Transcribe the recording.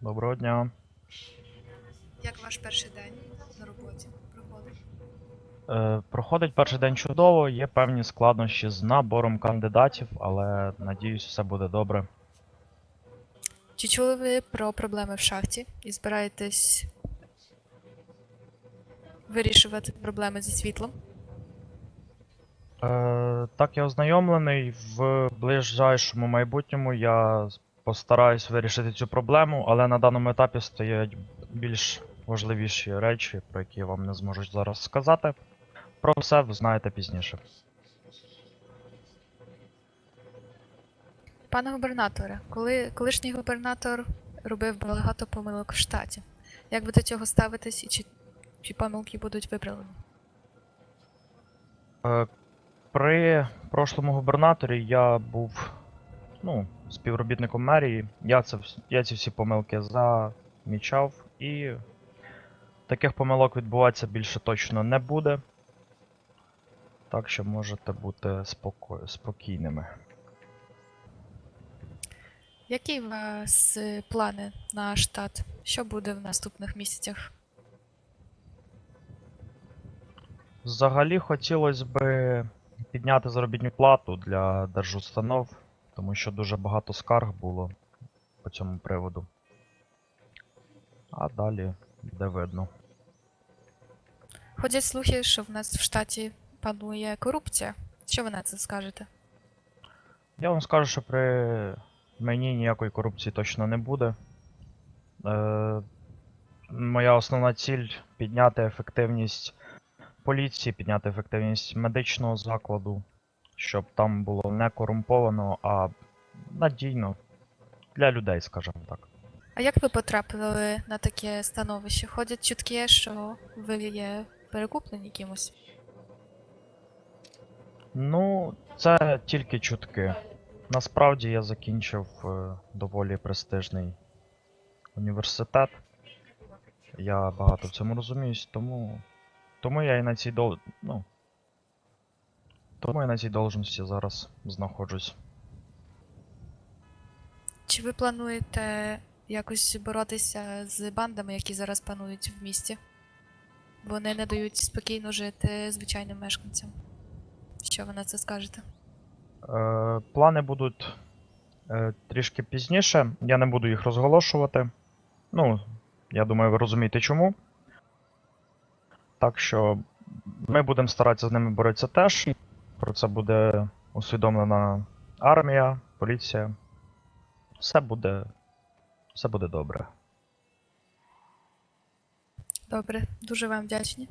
Доброго дня. Як ваш перший день на роботі проходить? Е, проходить перший день чудово, є певні складнощі з набором кандидатів, але надіюсь, все буде добре. Чи чули ви про проблеми в шахті і збираєтесь вирішувати проблеми зі світлом? Е, так, я ознайомлений. В ближайшому майбутньому я постараюсь вирішити цю проблему, але на даному етапі стоять більш важливіші речі, про які я вам не зможу зараз сказати. Про все ви знаєте пізніше. Пане губернаторе, коли колишній губернатор робив багато помилок в штаті, як ви до цього ставитесь і чи, чи помилки будуть виправлені? Е, При прошлому губернаторі я був ну, співробітником мерії. Я, це, я ці всі помилки замічав, і таких помилок відбуватися більше точно не буде. Так що можете бути споко- спокійними. Які у вас е, плани на штат? Що буде в наступних місяцях? Взагалі хотілося би підняти заробітну плату для держустанов, тому що дуже багато скарг було по цьому приводу. А далі буде видно. Ходять слухи, що в нас в штаті панує корупція. Що ви на це скажете? Я вам скажу, що при мені ніякої корупції точно не буде. Е, моя основна ціль підняти ефективність поліції, підняти ефективність медичного закладу, щоб там було не корумповано, а надійно для людей, скажімо так. А як ви потрапили на таке становище? Ходять чутки, що ви є перекуплені кимось. Ну, це тільки чутки. Насправді я закінчив е, доволі престижний університет. Я багато в цьому розуміюсь, тому. Тому я і на цій дол... ну, Тому я на цій должності зараз знаходжусь. Чи ви плануєте якось боротися з бандами, які зараз панують в місті? Вони не дають спокійно жити звичайним мешканцям. Що ви на це скажете? Е, плани будуть е, трішки пізніше. Я не буду їх розголошувати. Ну, я думаю, ви розумієте чому. Так що ми будемо старатися з ними боротися теж. Про це буде усвідомлена армія, поліція. Все буде. Все буде добре. Добре, дуже вам вдячні.